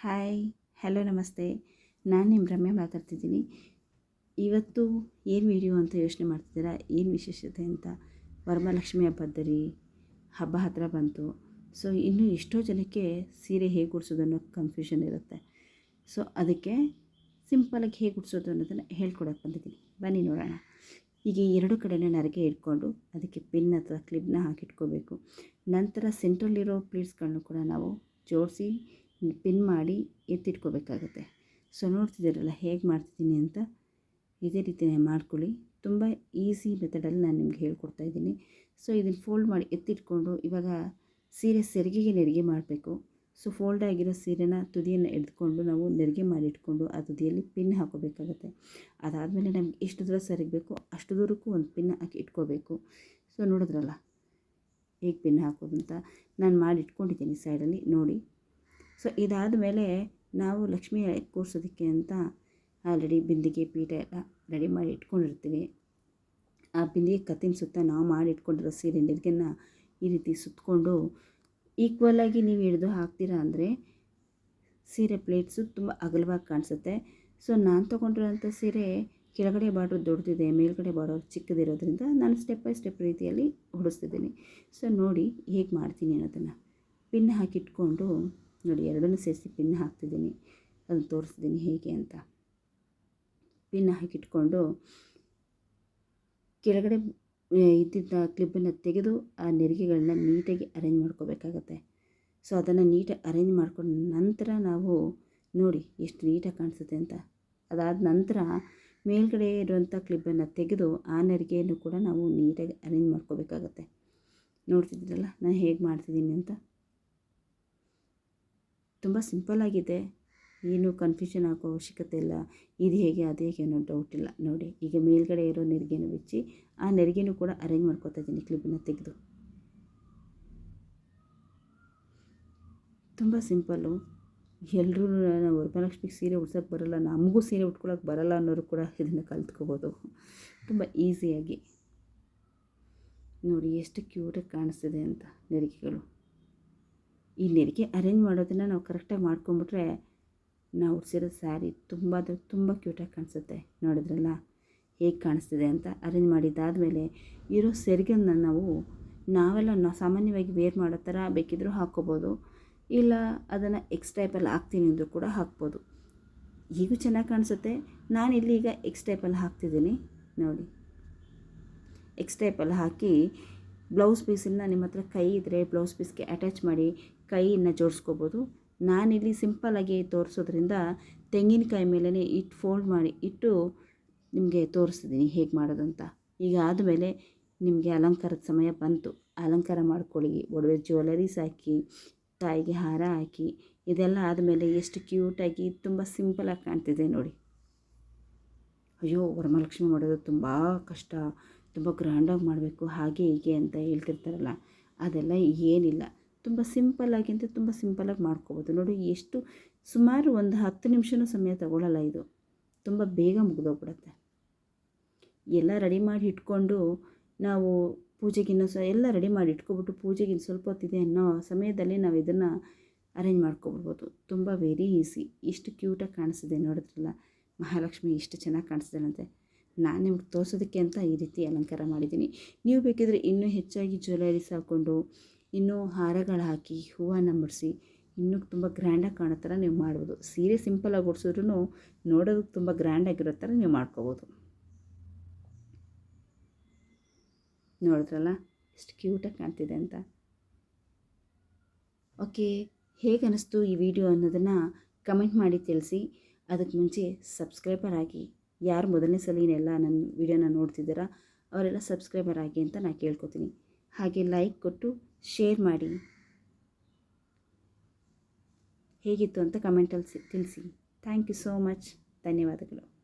Hi, hello, ನಮಸ್ತೆ. ನಾನು ನಿಮ್ಮ ರಮ್ಯ ಮಾತಾಡ್ತಿದ್ದೀನಿ. ಇವತ್ತು ಏನು ವಿಡಿಯೋ ಅಂತ ಯೋಚನೆ ಮಾಡ್ತಿದ್ದೀರಾ? ಏನು ವಿಶೇಷತೆ ಅಂತ? ವರಮಹಾಲಕ್ಷ್ಮಿ ಹಬ್ಬದ್ದರಿ ಹಬ್ಬ ಹತ್ತಿರ ಬಂತು. ಸೊ ಇನ್ನೂ ಎಷ್ಟೋ ಜನಕ್ಕೆ ಸೀರೆ ಹೇಗೆ ಉಡ್ಸೋದು ಅನ್ನೋ ಕನ್ಫ್ಯೂಷನ್ ಇರುತ್ತೆ. ಸೊ ಅದಕ್ಕೆ ಸಿಂಪಲಾಗಿ ಹೇಗೆ ಉಡ್ಸೋದು ಅನ್ನೋದನ್ನು ಹೇಳ್ಕೊಡೋಕೆ ಬಂದಿದ್ದೀನಿ. ಬನ್ನಿ ನೋಡೋಣ. ಈಗ ಎರಡು ಕಡೆಯೇ ನರಗೆ ಇಟ್ಕೊಂಡು ಅದಕ್ಕೆ ಪಿನ್ ಅಥವಾ ಕ್ಲಿಪ್ನ ಹಾಕಿಟ್ಕೋಬೇಕು. ನಂತರ ಸೆಂಟ್ರಲ್ಲಿರೋ ಪ್ಲೀಟ್ಸ್ಗಳನ್ನು ಕೂಡ ನಾವು ಜೋಡಿಸಿ ಪಿನ್ ಮಾಡಿ ಎತ್ತಿಟ್ಕೋಬೇಕಾಗುತ್ತೆ. ಸೊ ನೋಡ್ತಿದ್ದೀರಲ್ಲ ಹೇಗೆ ಮಾಡ್ತಿದ್ದೀನಿ ಅಂತ? ಇದೇ ರೀತಿ ಮಾಡ್ಕೊಳ್ಳಿ. ತುಂಬ ಈಸಿ ಮೆಥಡಲ್ಲಿ ನಾನು ನಿಮ್ಗೆ ಹೇಳ್ಕೊಡ್ತಾ ಇದ್ದೀನಿ. ಸೊ ಇದನ್ನು ಫೋಲ್ಡ್ ಮಾಡಿ ಎತ್ತಿಟ್ಕೊಂಡು ಇವಾಗ ಸೀರೆ ಸೆರಿಗೆಗೆ ನೆರಿಗೆ ಮಾಡಬೇಕು. ಸೊ ಫೋಲ್ಡ್ ಆಗಿರೋ ಸೀರೆನ ತುದಿಯನ್ನು ಎಡ್ಕೊಂಡು ನಾವು ನೆರಿಗೆ ಮಾಡಿಟ್ಕೊಂಡು ಆ ತುದಿಯಲ್ಲಿ ಪಿನ್ ಹಾಕೋಬೇಕಾಗುತ್ತೆ. ಅದಾದಮೇಲೆ ನಮ್ಗೆ ಎಷ್ಟು ದೂರ ಸರಿಗಬೇಕು ಅಷ್ಟು ದೂರಕ್ಕೂ ಒಂದು ಪಿನ್ ಹಾಕಿ ಇಟ್ಕೋಬೇಕು. ಸೊ ನೋಡಿದ್ರಲ್ಲ ಹೇಗೆ ಪಿನ್ ಹಾಕೋದು ಅಂತ? ನಾನು ಮಾಡಿ ಇಟ್ಕೊಂಡಿದ್ದೀನಿ ಸೈಡಲ್ಲಿ ನೋಡಿ. ಸೊ ಇದಾದ ಮೇಲೆ ನಾವು ಲಕ್ಷ್ಮಿ ಕೂರಿಸೋದಕ್ಕೆ ಅಂತ ಆಲ್ರೆಡಿ ಬಿಂದಿಗೆ ಪೀಠ ಎಲ್ಲ ರೆಡಿ ಮಾಡಿ ಇಟ್ಕೊಂಡಿರ್ತೀವಿ. ಆ ಬಿಂದಿಗೆ ಕತ್ತಿನ ಸುತ್ತ ನಾವು ಮಾಡಿ ಇಟ್ಕೊಂಡಿರೋ ಸೀರೆ ನೆರಿಗೆನ ಈ ರೀತಿ ಸುತ್ತಕೊಂಡು ಈಕ್ವಲಾಗಿ ನೀವು ಹಿಡಿದು ಹಾಕ್ತೀರಾ ಅಂದರೆ ಸೀರೆ ಪ್ಲೇಟ್ಸು ತುಂಬ ಅಗಲವಾಗಿ ಕಾಣಿಸುತ್ತೆ. ಸೊ ನಾನು ತೊಗೊಂಡಿರೋಂಥ ಸೀರೆ ಕೆಳಗಡೆ ಬಾರ್ಡ್ರ್ ದೊಡ್ಡದಿದೆ, ಮೇಲ್ಗಡೆ ಬಾರ್ಡರ್ ಚಿಕ್ಕದಿರೋದ್ರಿಂದ ನಾನು ಸ್ಟೆಪ್ ಬೈ ಸ್ಟೆಪ್ ರೀತಿಯಲ್ಲಿ ಹೊಡಿಸ್ತಿದ್ದೀನಿ ಸೊ ನೋಡಿ ಹೇಗೆ ಮಾಡ್ತೀನಿ ಅನ್ನೋದನ್ನು. ಪಿನ್ ಹಾಕಿಟ್ಕೊಂಡು ನೋಡಿ, ಎರಡನ್ನೂ ಸೇರಿಸಿ ಪಿನ್ ಹಾಕ್ತಿದ್ದೀನಿ. ಅದನ್ನು ತೋರಿಸ್ತೀನಿ ಹೇಗೆ ಅಂತ. ಪಿನ್ ಹಾಕಿಟ್ಕೊಂಡು ಕೆಳಗಡೆ ಇದ್ದಿದ್ದ ಕ್ಲಿಪ್ಪನ್ನು ತೆಗೆದು ಆ ನೆರಿಗೆಗಳನ್ನ ನೀಟಾಗಿ ಅರೇಂಜ್ ಮಾಡ್ಕೋಬೇಕಾಗತ್ತೆ. ಸೊ, ಅದನ್ನು ನೀಟಾಗಿ ಅರೇಂಜ್ ಮಾಡ್ಕೊಂಡ ನಂತರ ನಾವು ನೋಡಿ ಎಷ್ಟು ನೀಟಾಗಿ ಕಾಣಿಸುತ್ತೆ ಅಂತ. ಅದಾದ ನಂತರ ಮೇಲ್ಗಡೆ ಇರುವಂಥ ಕ್ಲಿಪ್ಪನ್ನು ತೆಗೆದು ಆ ನೆರಿಗೆಯನ್ನು ಕೂಡ ನಾವು ನೀಟಾಗಿ ಅರೇಂಜ್ ಮಾಡ್ಕೋಬೇಕಾಗತ್ತೆ. ನೋಡ್ತಿದ್ದೀರಲ್ಲ, ನಾನು ಹೇಗೆ ಮಾಡ್ತಿದ್ದೀನಿ ಅಂತ. ತುಂಬ ಸಿಂಪಲ್ಲಾಗಿದೆ ಏನು ಕನ್ಫ್ಯೂಷನ್ ಆಗೋ ಅವಶ್ಯಕತೆ ಇಲ್ಲ. ಇದು ಹೇಗೆ, ಅದು ಹೇಗೆ ಅನ್ನೋ ಡೌಟ್ ಇಲ್ಲ. ನೋಡಿ, ಈಗ ಮೇಲ್ಗಡೆ ಇರೋ ನೆರಿಗೆನ ಬಿಚ್ಚಿ, ಆ ನೆರಿಗೆನೂ ಕೂಡ ಅರೇಂಜ್ ಮಾಡ್ಕೋತಾ ಇದ್ದೀನಿ ಕ್ಲಿಪ್ಪನ್ನು ತೆಗೆದು. ತುಂಬ ಸಿಂಪಲ್ಲು ಎಲ್ಲರೂ ನಾವು ವರಮಹಾಲಕ್ಷ್ಮಿಗೆ ಸೀರೆ ಉಡ್ಸೋಕ್ಕೆ ಬರೋಲ್ಲ, ನಮಗೂ ಸೀರೆ ಉಟ್ಕೊಳಕ್ಕೆ ಬರೋಲ್ಲ ಅನ್ನೋರು ಕೂಡ ಇದನ್ನು ಕಲ್ತ್ಕೋಬೋದು. ತುಂಬ ಈಸಿಯಾಗಿ ನೋಡಿ, ಎಷ್ಟು ಕ್ಯೂಟಾಗಿ ಕಾಣಿಸ್ತಿದೆ ಅಂತ ನೆರಿಗೆಗಳು. ಈ ನೆರಿಗೆ ಅರೇಂಜ್ ಮಾಡೋದನ್ನು ನಾವು ಕರೆಕ್ಟಾಗಿ ಮಾಡ್ಕೊಂಬಿಟ್ರೆ ನಾವು ಉಡ್ಸಿರೋ ಸ್ಯಾರಿ ತುಂಬ ಅಂದರೆ ತುಂಬ ಕ್ಯೂಟಾಗಿ ಕಾಣಿಸುತ್ತೆ ನೋಡಿದ್ರಲ್ಲ? ಹೇಗೆ ಕಾಣಿಸ್ತಿದೆ ಅಂತ ಅರೇಂಜ್ ಮಾಡಿದ್ದಾದಮೇಲೆ ಇರೋ ಸೆರಿಗೆನ ನಾವು, ನಾವೆಲ್ಲ ನಾವು ಸಾಮಾನ್ಯವಾಗಿ ವೇರ್ ಮಾಡೋ ಥರ ಬೇಕಿದ್ದರೂ ಹಾಕ್ಕೋಬೋದು. ಇಲ್ಲ ಅದನ್ನು ಎಕ್ಸ್ ಟೈಪಲ್ಲಿ ಹಾಕ್ತೀನಿ ಅಂದರೂ ಕೂಡ ಹಾಕ್ಬೋದು. ಈಗೂ ಚೆನ್ನಾಗಿ ಕಾಣಿಸುತ್ತೆ. ನಾನು ಇಲ್ಲಿ ಈಗ ಎಕ್ಸ್ ಟೈಪಲ್ಲಿ ಹಾಕ್ತಿದ್ದೀನಿ, ನೋಡಿ. ಎಕ್ಸ್ ಟೈಪಲ್ಲಿ ಹಾಕಿ ಬ್ಲೌಸ್ ಪೀಸನ್ನು ನಿಮ್ಮ ಹತ್ರ ಕೈ ಇದ್ದರೆ ಬ್ಲೌಸ್ ಪೀಸ್ಗೆ ಅಟ್ಯಾಚ್ ಮಾಡಿ ಕೈಯನ್ನು ಜೋಡಿಸ್ಕೋಬೋದು. ನಾನಿಲ್ಲಿ ಸಿಂಪಲ್ಲಾಗಿ ತೋರಿಸೋದ್ರಿಂದ ತೆಂಗಿನಕಾಯಿ ಮೇಲೇ ಇಟ್ಟು ಫೋಲ್ಡ್ ಮಾಡಿ ಇಟ್ಟು ನಿಮಗೆ ತೋರಿಸ್ತಿದ್ದೀನಿ ಹೇಗೆ ಮಾಡೋದಂತ. ಈಗ ಆದಮೇಲೆ ನಿಮಗೆ ಅಲಂಕಾರದ ಸಮಯ ಬಂತು. ಅಲಂಕಾರ ಮಾಡ್ಕೊಳ್ಳಿ. ಒಡವೆ ಜ್ಯುವೆಲರೀಸ್ ಹಾಕಿ ತಾಯಿಗೆ ಹಾರ ಹಾಕಿ, ಇದೆಲ್ಲ ಆದಮೇಲೆ ಎಷ್ಟು ಕ್ಯೂಟಾಗಿ ತುಂಬ ಸಿಂಪಲಾಗಿ ಕಾಣ್ತಿದೆ ನೋಡಿ. ಅಯ್ಯೋ, ವರಮಹಾಲಕ್ಷ್ಮಿ ಮಾಡೋದು ತುಂಬ ಕಷ್ಟ. ತುಂಬ ಗ್ರ್ಯಾಂಡಾಗಿ ಮಾಡಬೇಕು. ಹಾಗೆ ಹೀಗೆ ಅಂತ ಹೇಳ್ತಿರ್ತಾರಲ್ಲ. ಅದೆಲ್ಲ ಏನಿಲ್ಲ. ತುಂಬ ಸಿಂಪಲ್ಲಾಗಿ ಅಂತ ತುಂಬ ಸಿಂಪಲ್ಲಾಗಿ ಮಾಡ್ಕೋಬೋದು. ನೋಡಿ ಎಷ್ಟು ಸುಮಾರು ಒಂದು ಹತ್ತು ನಿಮಿಷನೂ ಸಮಯ ತಗೊಳ್ಳಲ್ಲ ಇದು. ತುಂಬ ಬೇಗ ಮುಗಿದೋಗ್ಬಿಡುತ್ತೆ. ಎಲ್ಲ ರೆಡಿ ಮಾಡಿ ಇಟ್ಕೊಂಡು ನಾವು ಪೂಜೆಗಿನ್ನ ಸ ಎಲ್ಲ ರೆಡಿ ಮಾಡಿ ಇಟ್ಕೊಬಿಟ್ಟು ಪೂಜೆಗೆ ಇನ್ನು ಸ್ವಲ್ಪ ಹೊತ್ತಿದೆ ಅನ್ನೋ ಸಮಯದಲ್ಲಿ ನಾವು ಇದನ್ನು ಅರೇಂಜ್ ಮಾಡ್ಕೊಬಿಡ್ಬೋದು. ತುಂಬ ವೆರಿ ಈಸಿ. ಇಷ್ಟು ಕ್ಯೂಟಾಗಿ ಕಾಣಿಸಿದೆ ನೋಡಿದ್ರಲ್ಲ? ಮಹಾಲಕ್ಷ್ಮಿ ಇಷ್ಟು ಚೆನ್ನಾಗಿ ಕಾಣಿಸ್ತಾಳಂತೆ ನಾನು ನಿಮ್ಗೆ ತೋರಿಸೋದಕ್ಕೆ ಅಂತ ಈ ರೀತಿ ಅಲಂಕಾರ ಮಾಡಿದ್ದೀನಿ. ನೀವು ಬೇಕಿದ್ರೆ ಇನ್ನೂ ಹೆಚ್ಚಾಗಿ ಜ್ಯುವೆಲರೀಸ್ ಹಾಕ್ಕೊಂಡು ಇನ್ನೂ ಹಾರಗಳು ಹಾಕಿ, ಹೂವನ್ನು ಮುಡಿಸಿ, ಇನ್ನೂ ತುಂಬ ಗ್ರ್ಯಾಂಡಾಗಿ ಕಾಣೋ ಥರ ನೀವು ಮಾಡ್ಬೋದು. ಸೀರೆ ಸಿಂಪಲಾಗಿ ಉಡ್ಸಿದ್ರೂ ನೋಡೋದಕ್ಕೆ ತುಂಬ ಗ್ರ್ಯಾಂಡಾಗಿರೋ ಥರ ನೀವು ಮಾಡ್ಕೋಬೋದು. ನೋಡಿದ್ರಲ್ಲ? ಎಷ್ಟು ಕ್ಯೂಟಾಗಿ ಕಾಣ್ತಿದೆ ಅಂತ. ಓಕೆ, ಹೇಗೆ ಅನ್ನಿಸ್ತು ಈ ವಿಡಿಯೋ ಅನ್ನೋದನ್ನು ಕಮೆಂಟ್ ಮಾಡಿ ತಿಳಿಸಿ. ಅದಕ್ಕೆ ಮುಂಚೆ ಸಬ್ಸ್ಕ್ರೈಬರ್ ಆಗಿ, ಯಾರು ಮೊದಲನೇ ಸಲ ಏನೆಲ್ಲ ನನ್ನ ವಿಡಿಯೋನ ನೋಡ್ತಿದ್ದೀರಾ, ಅವರೆಲ್ಲ ಸಬ್ಸ್ಕ್ರೈಬರ್ ಆಗಿ ಅಂತ ನಾನು ಕೇಳ್ಕೊತೀನಿ. ಹಾಗೆ ಲೈಕ್ ಕೊಟ್ಟು ಶೇರ್ ಮಾಡಿ. ಹೇಗಿತ್ತು ಅಂತ ಕಮೆಂಟಲ್ಲಿ ತಿಳಿಸಿ. Thank you so much. ಧನ್ಯವಾದಗಳು.